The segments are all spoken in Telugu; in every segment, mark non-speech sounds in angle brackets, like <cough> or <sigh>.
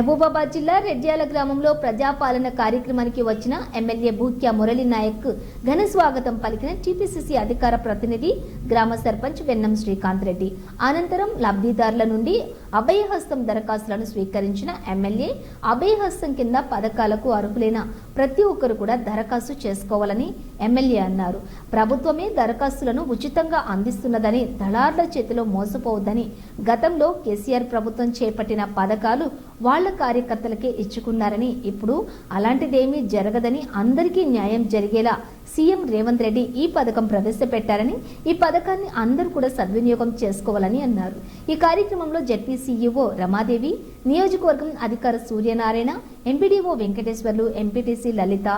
మహబూబాబాద్ జిల్లా రెడ్యాల గ్రామంలో ప్రజాపాలన కార్యక్రమానికి వచ్చిన ఎమ్మెల్యే భూక్యా మురళీ నాయక్ ఘన స్వాగతం పలికిన టీపీసీసీ అధికార ప్రతినిధి గ్రామ సర్పంచ్ వెన్నం శ్రీకాంత్ రెడ్డి. అనంతరం లబ్ధిదారుల నుండి అభయహస్తం దరఖాస్తులను స్వీకరించిన ఎమ్మెల్యే అభయహస్తం కింద పథకాలకు అర్హులైన ప్రతి ఒక్కరు కూడా దరఖాస్తు చేసుకోవాలని ఎమ్మెల్యే అన్నారు. ప్రభుత్వమే దరఖాస్తులను ఉచితంగా అందిస్తున్నదని దళార్ల చేతిలో మోసపోవద్దని గతంలో కేసీఆర్ ప్రభుత్వం చేపట్టిన పథకాలు వాళ్ళ కార్యకర్తలకే ఇచ్చుకున్నారని ఇప్పుడు అలాంటిదేమీ జరగదని అందరికీ న్యాయం జరిగేలా సీఎం రేవంత్ రెడ్డి ఈ పథకం ప్రవేశపెట్టారని ఈ పథకాన్ని అందరూ కూడా సద్వినియోగం చేసుకోవాలని అన్నారు. ఈ కార్యక్రమంలో జడ్పీ సీఈఓ రమాదేవి నియోజకవర్గం అధికార సూర్యనారాయణ ఎంపీడీఓ వెంకటేశ్వర్లు ఎంపీటీసీ లలిత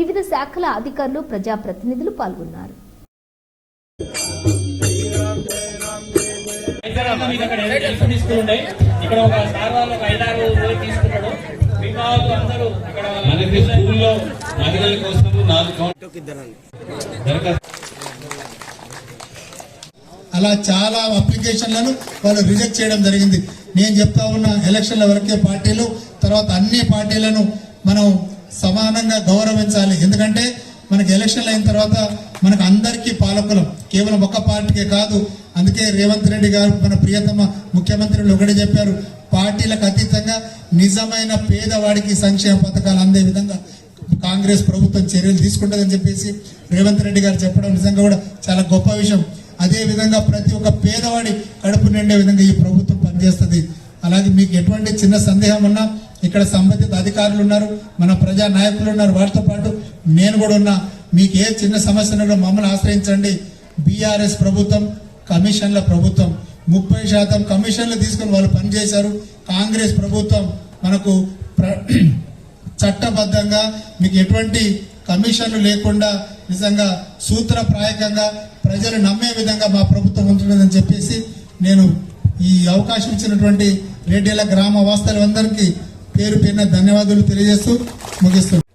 వివిధ శాఖల అధికారులు ప్రజాప్రతినిధులు పాల్గొన్నారు. మీకు అక్కడ ఎలిఫెంట్ స్కూల్ ఉన్నాయి. ఇక్కడ ఒక సార్ వాళ్ళు ఒక ఐదారు రోజులు తీసుకుంటాడు మిగతా వాళ్ళు అందరూ ఇక్కడ మనకి స్కూల్లో మహిళల కోసం నాలుగు కౌంటర్ దరఖాస్తు అలా చాలా అప్లికేషన్లను వాళ్ళు రిజెక్ట్ చేయడం జరిగింది. నేను చెప్తా ఉన్న ఎలక్షన్ల వరకే పార్టీలు తర్వాత అన్ని పార్టీలను మనం సమానంగా గౌరవించాలి. ఎందుకంటే మనకి ఎలక్షన్లు అయిన తర్వాత మనకు అందరికీ పాలకులం. కేవలం ఒక పార్టీకే కాదు అందుకే రేవంత్ రెడ్డి గారు మన ప్రియతమ ముఖ్యమంత్రులు ఒకటి చెప్పారు పార్టీలకు అతీతంగా నిజమైన పేదవాడికి సంక్షేమ పథకాలు అందే విధంగా కాంగ్రెస్ ప్రభుత్వం చర్యలు తీసుకుంటుందని చెప్పేసి రేవంత్ రెడ్డి గారు చెప్పడం నిజంగా కూడా చాలా గొప్ప విషయం. అదే విధంగా ప్రతి ఒక్క పేదవాడి కడుపు నిండే విధంగా ఈ ప్రభుత్వం పనిచేస్తుంది. అలాగే మీకు ఎటువంటి చిన్న సందేహం ఉన్నా ఇక్కడ సంబంధిత అధికారులు ఉన్నారు మన ప్రజా నాయకులు ఉన్నారు వారితో పాటు నేను కూడా ఉన్నా. మీకు ఏ చిన్న సమస్య మమ్మల్ని ఆశ్రయించండి. బీఆర్ఎస్ ప్రభుత్వం కమిషన్ల ప్రభుత్వం. ముప్పై శాతం కమిషన్లు తీసుకొని వాళ్ళు పనిచేశారు కాంగ్రెస్ ప్రభుత్వం మనకు ప్ర- <clears throat> చట్టబద్ధంగా మీకు ఎటువంటి కమిషన్లు లేకుండా నిజంగా సూత్రప్రాయకంగా ప్రజలు నమ్మే విధంగా మా ప్రభుత్వం ఉంటుందని చెప్పేసి నేను ఈ అవకాశం ఇచ్చినటువంటి రెడ్డిల గ్రామ వాస్తవందరికీ పేరు పేరున ధన్యవాదాలు తెలియజేస్తూ ముగిస్తున్నాను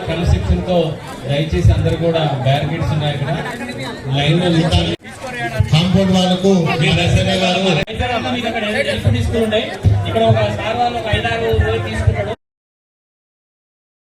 క్రమశిక్షణ తో దయచేసి అందరు కూడా బ్యారికేడ్స్ ఉన్నాయి ఇక్కడ. లైన్. కాంపౌండ్ వాళ్ళకు ఇక్కడ ఒక సార్ వాళ్ళు ఒక ఐదారు తీసుకుంటాడు